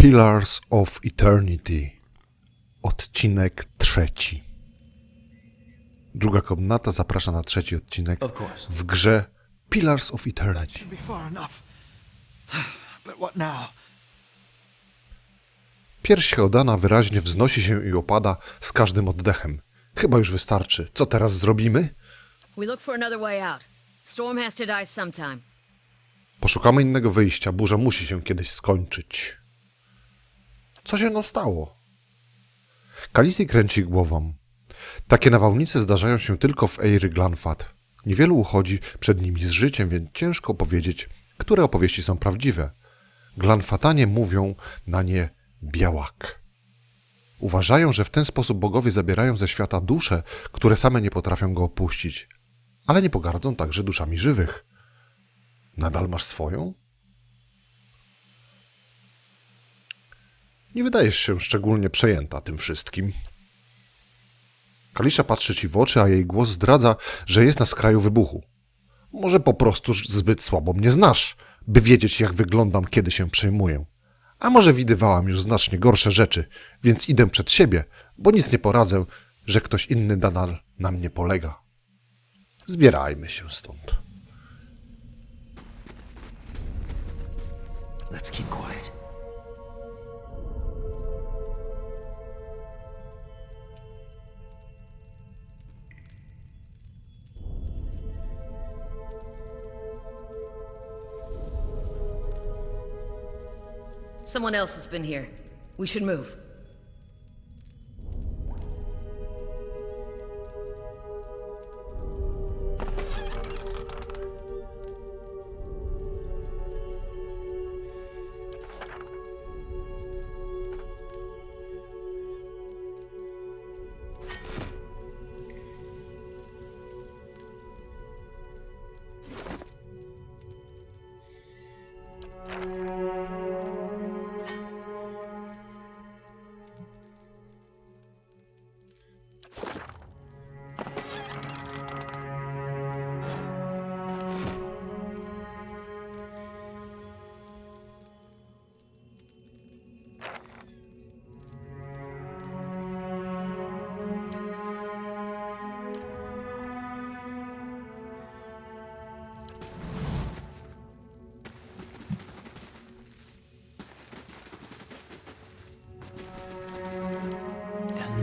Pillars of Eternity. Odcinek trzeci. Druga komnata zaprasza na trzeci odcinek Of course. w grze Pillars of Eternity. Pierś Heodana wyraźnie wznosi się i opada z każdym oddechem. Chyba już wystarczy. Co teraz zrobimy? Poszukamy innego wyjścia. Burza musi się kiedyś skończyć. Co się nam stało? Kalisi kręci głową. Takie nawałnice zdarzają się tylko w Eiry Glanfat. Niewielu uchodzi przed nimi z życiem, więc ciężko powiedzieć, które opowieści są prawdziwe. Glanfatanie mówią na nie białak. Uważają, że w ten sposób bogowie zabierają ze świata dusze, które same nie potrafią go opuścić, ale nie pogardzą także duszami żywych. Nadal masz swoją? Nie wydajesz się szczególnie przejęta tym wszystkim. Kalisza patrzy ci w oczy, a jej głos zdradza, że jest na skraju wybuchu. Może po prostu zbyt słabo mnie znasz, by wiedzieć, jak wyglądam, kiedy się przejmuję. A może widywałam już znacznie gorsze rzeczy, więc idę przed siebie, bo nic nie poradzę, że ktoś inny nadal na mnie polega. Zbierajmy się stąd. Let's keep quiet. Someone else has been here. We should move.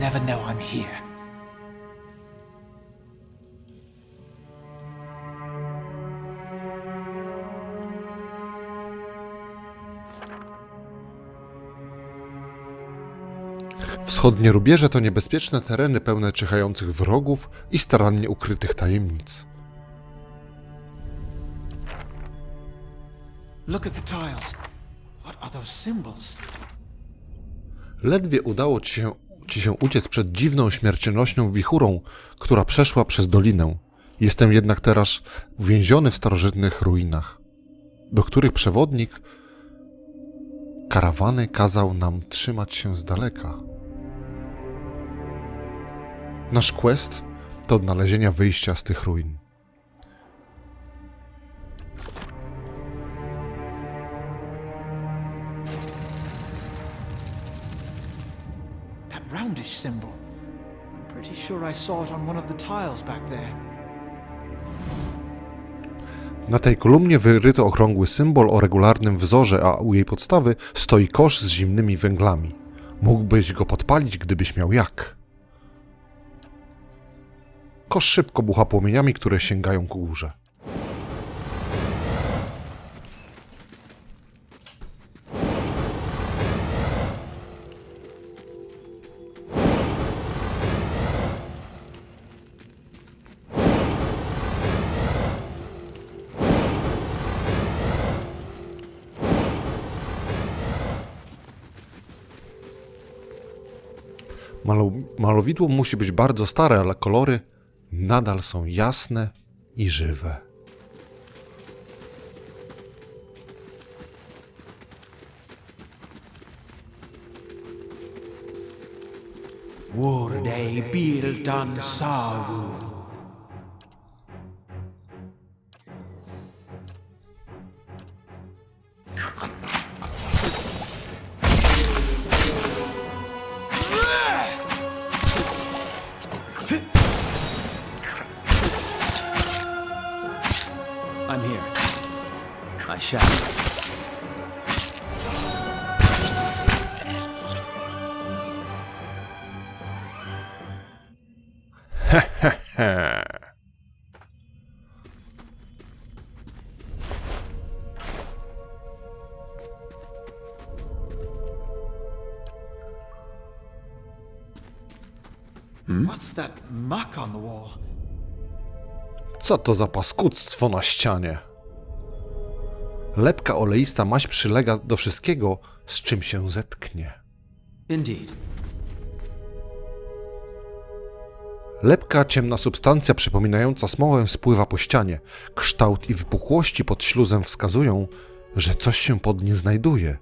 Never know I'm here. Wschodnie rubieże to niebezpieczne tereny pełne czyhających wrogów i starannie ukrytych tajemnic. Look at the tiles. What are those symbols? Ledwie udało ci się, ci się uciec przed dziwną śmiercionośną wichurą, która przeszła przez dolinę. Jestem jednak teraz uwięziony w starożytnych ruinach, do których przewodnik karawany kazał nam trzymać się z daleka. Nasz quest to odnalezienia wyjścia z tych ruin. Roundish symbol. I'm pretty sure I saw it on one of the tiles back there. Na tej kolumnie wyryto okrągły symbol o regularnym wzorze, a u jej podstawy stoi kosz z zimnymi węglami. Mógłbyś go podpalić, gdybyś miał jak. Kosz szybko bucha płomieniami, które sięgają ku górze. Malo malowidło musi być bardzo stare, ale kolory nadal są jasne i żywe. Wurde Bildan Sawu. That muck on the wall? Co to za paskudztwo na ścianie? Lepka oleista maść przylega do wszystkiego, z czym się zetknie. Indeed. Lepka, ciemna substancja przypominająca smołę spływa po ścianie. Kształt i wypukłości pod śluzem wskazują, że coś się pod nie znajduje.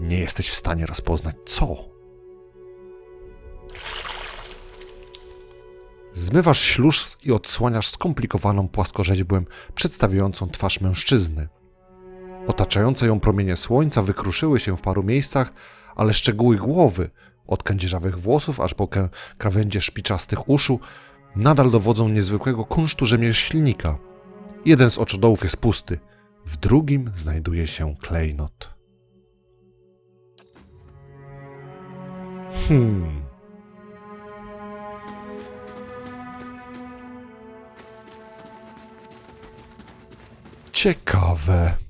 Nie jesteś w stanie rozpoznać co. Zmywasz śluz i odsłaniasz skomplikowaną płaskorzeźbłem przedstawiającą twarz mężczyzny. Otaczające ją promienie słońca wykruszyły się w paru miejscach, ale szczegóły głowy, od kędzierzawych włosów aż po krawędzie szpiczastych uszu, nadal dowodzą niezwykłego kunsztu rzemieślnika. Jeden z oczodołów jest pusty, w drugim znajduje się klejnot. Hmm. Ciekawe.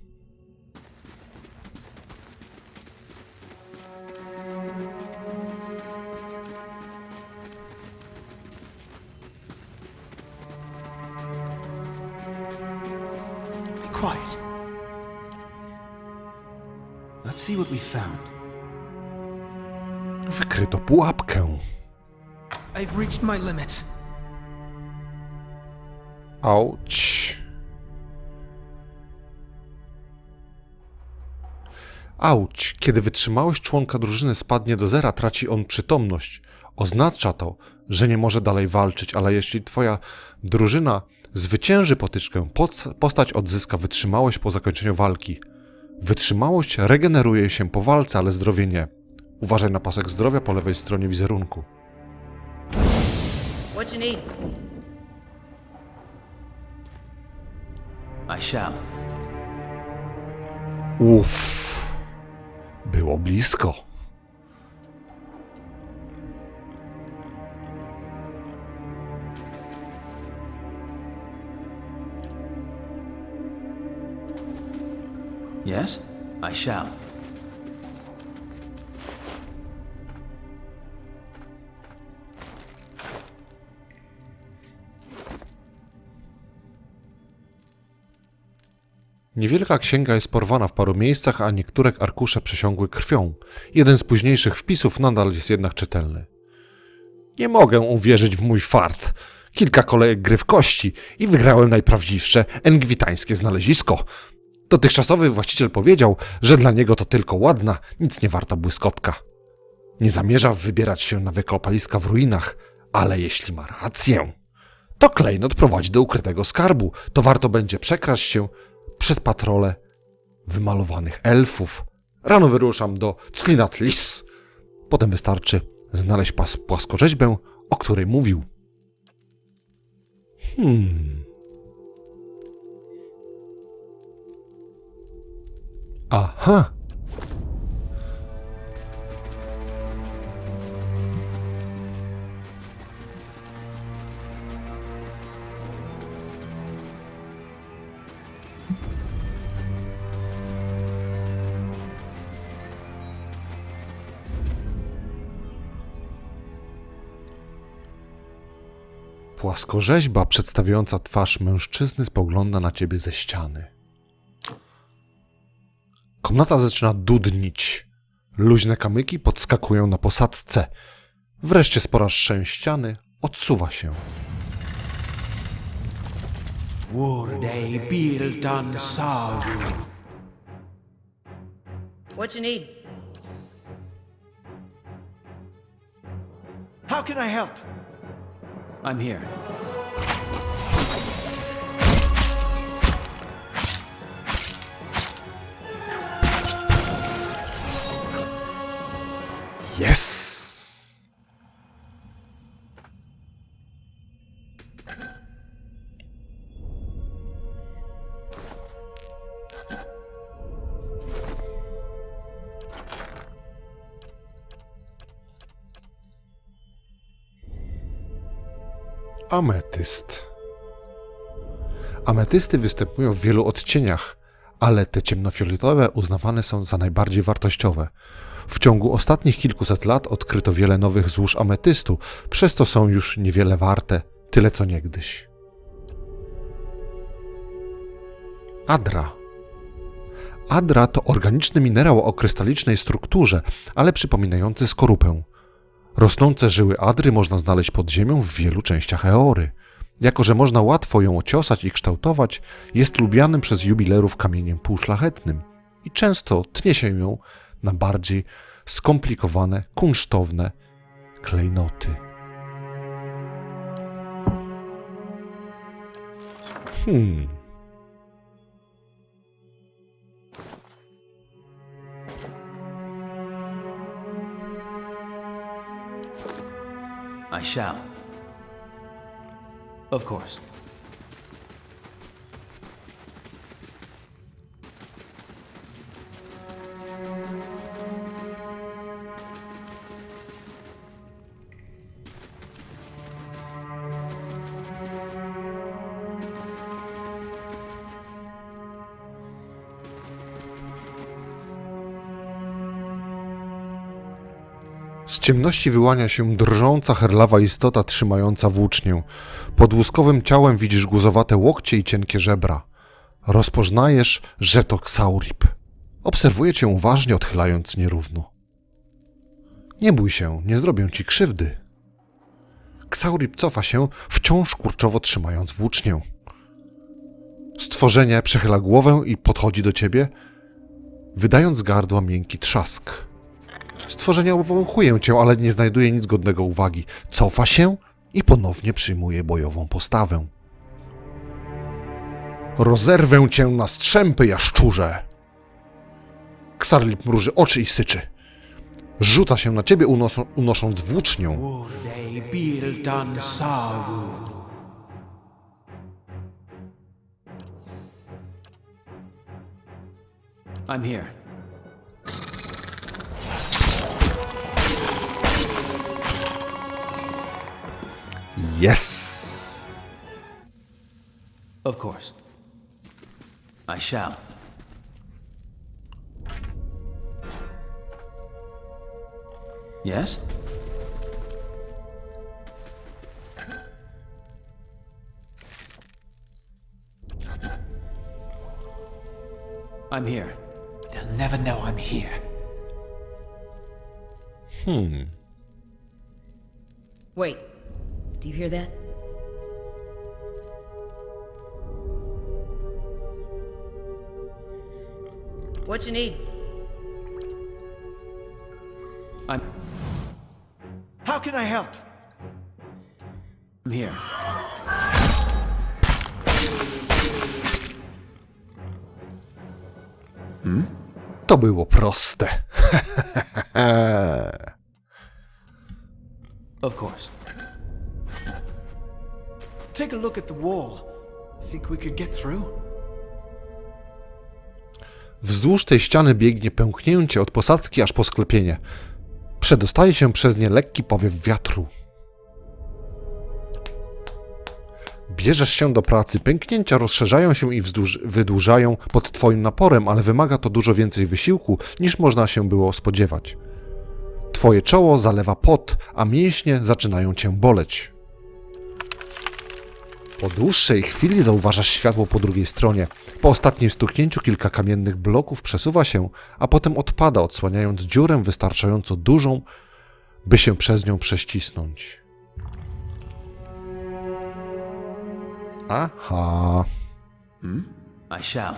Quiet. Let's see what we found. Wykryto pułapkę. I've reached my limits. Auć. Auć. Kiedy wytrzymałość członka drużyny spadnie do zera, traci on przytomność. Oznacza to, że nie może dalej walczyć, ale jeśli twoja drużyna zwycięży potyczkę, postać odzyska wytrzymałość po zakończeniu walki. Wytrzymałość regeneruje się po walce, ale zdrowie nie. Uważaj na pasek zdrowia po lewej stronie wizerunku. What you need? I shall. Uff. Było blisko. Yes? I shall. Niewielka księga jest porwana w paru miejscach, a niektóre arkusze przesiągły krwią. Jeden z późniejszych wpisów nadal jest jednak czytelny. Nie mogę uwierzyć w mój fart. Kilka kolejek gry w kości i wygrałem najprawdziwsze engwitańskie znalezisko. Dotychczasowy właściciel powiedział, że dla niego to tylko ładna, nic nie warta błyskotka. Nie zamierza wybierać się na wykopaliska w ruinach, ale jeśli ma rację, to klejnot prowadzi do ukrytego skarbu. To warto będzie przekraść się przed patrole wymalowanych elfów. Rano wyruszam do Clinatlis. Potem wystarczy znaleźć pas płaskorzeźbę, o której mówił. Hmm. Aha. Płaskorzeźba przedstawiająca twarz mężczyzny spogląda na ciebie ze ściany. Komnata zaczyna dudnić. Luźne kamyki podskakują na posadzce. Wreszcie spora szczęść ściany odsuwa się. Wurde Bildan Saru. What you need? How can I help? I'm here. Yes! Ametyst. Ametysty występują w wielu odcieniach ale te ciemnofioletowe uznawane są za najbardziej wartościowe. W ciągu ostatnich kilkuset lat odkryto wiele nowych złóż ametystu, przez to są już niewiele warte, tyle co niegdyś. Adra. Adra to organiczny minerał o krystalicznej strukturze, ale przypominający skorupę. Rosnące żyły adry można znaleźć pod ziemią w wielu częściach Eory. Jako, że można łatwo ją ociosać i kształtować, jest lubianym przez jubilerów kamieniem półszlachetnym i często tnie się ją na bardziej skomplikowane, kunsztowne klejnoty. Hmm. I shall. Of course. Z ciemności wyłania się drżąca, herlawa istota trzymająca włócznię. Pod łuskowym ciałem widzisz guzowate łokcie i cienkie żebra. Rozpoznajesz, że to Ksaurip. Obserwuje cię uważnie, odchylając nierówno. Nie bój się, nie zrobię ci krzywdy. Ksaurip cofa się, wciąż kurczowo trzymając włócznię. Stworzenie przechyla głowę i podchodzi do ciebie, wydając z gardła miękki trzask. Stworzenie obwąchuje cię, ale nie znajduje nic godnego uwagi. Cofa się i ponownie przyjmuje bojową postawę. Rozerwę cię na strzępy, jaszczurze! Ksarlip mruży oczy i syczy. Rzuca się na ciebie, unosząc Sawu. I'm here. Yes! Of course. I shall. Yes? I'm here. They'll never know I'm here. Hmm. Wait. Do you hear that? What you need? I'm How can I help? I'm here. Hmm? To było proste. Of course. Take a look at the wall. Think we could get through? Wzdłuż tej ściany biegnie pęknięcie od posadzki aż po sklepienie. Przedostaje się przez nie lekki powiew wiatru. Bierzesz się do pracy. Pęknięcia rozszerzają się i wzdłuż, wydłużają pod twoim naporem, ale wymaga to dużo więcej wysiłku, niż można się było spodziewać. Twoje czoło zalewa pot, a mięśnie zaczynają cię boleć. Po dłuższej chwili zauważasz światło po drugiej stronie. Po ostatnim stuknięciu kilka kamiennych bloków przesuwa się, a potem odpada, odsłaniając dziurę wystarczająco dużą, by się przez nią prześcisnąć. Aha. I shall.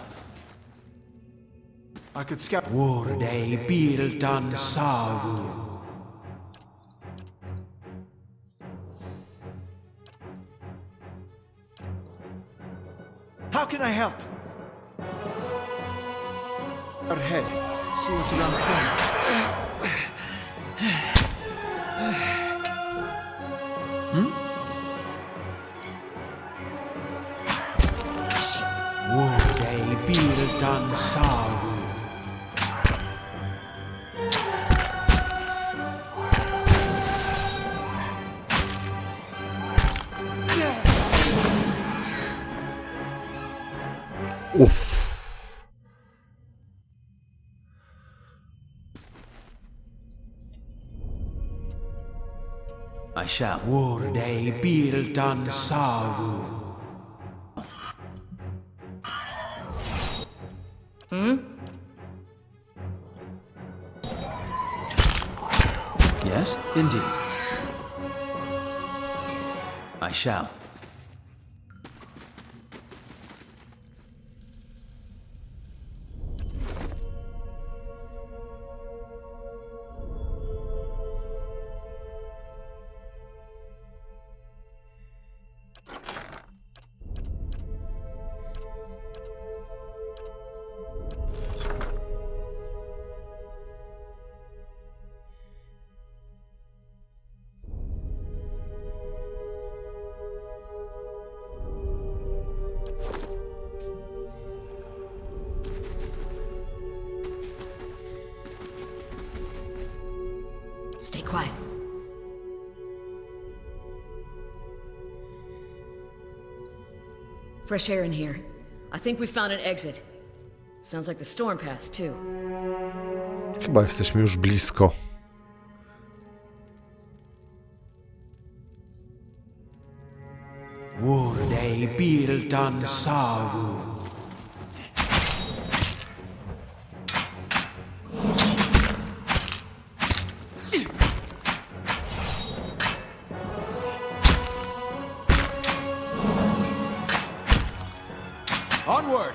I could scout. Urde Bildan Sawu. Can I help? Out ahead. See what's around the corner. Urde Bildan Sawu. Uff. I shall. Wurde bildan Hmm? Yes, indeed. I shall. Stay quiet. Fresh air in here. I think we found an exit. Sounds like the storm passed, too. Chyba jesteśmy już blisko. Wurde bildan savu. Onward!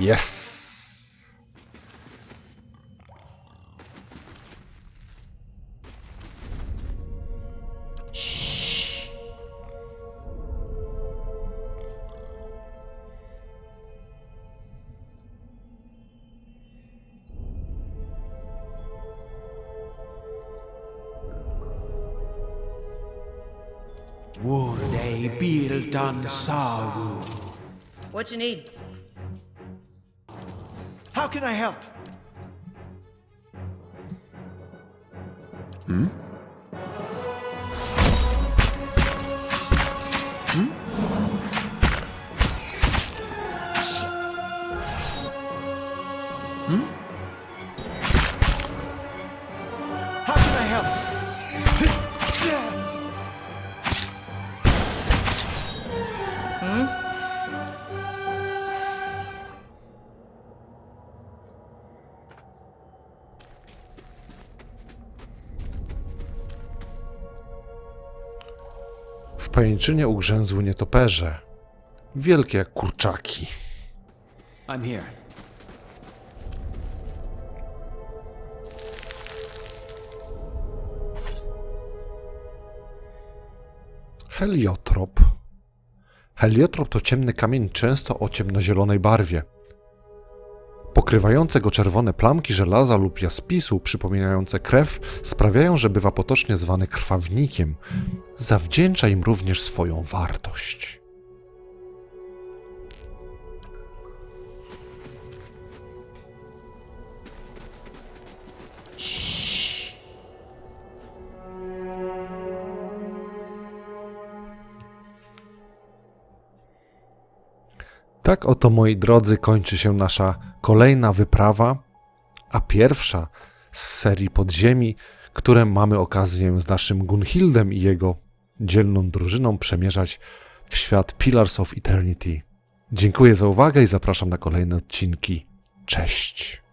Yes! Bildan. What you need? How can I help? How pajęczynie ugrzęzły nietoperze. Wielkie jak kurczaki. I'm here. Heliotrop. Heliotrop to ciemny kamień często o ciemnozielonej barwie. Pokrywające go czerwone plamki żelaza lub jaspisu przypominające krew sprawiają, że bywa potocznie zwany krwawnikiem. Zawdzięcza im również swoją wartość. Tak oto, moi drodzy, kończy się nasza kolejna wyprawa, a pierwsza z serii podziemi, które mamy okazję z naszym Gunhildem i jego dzielną drużyną przemierzać w świat Pillars of Eternity. Dziękuję za uwagę i zapraszam na kolejne odcinki. Cześć!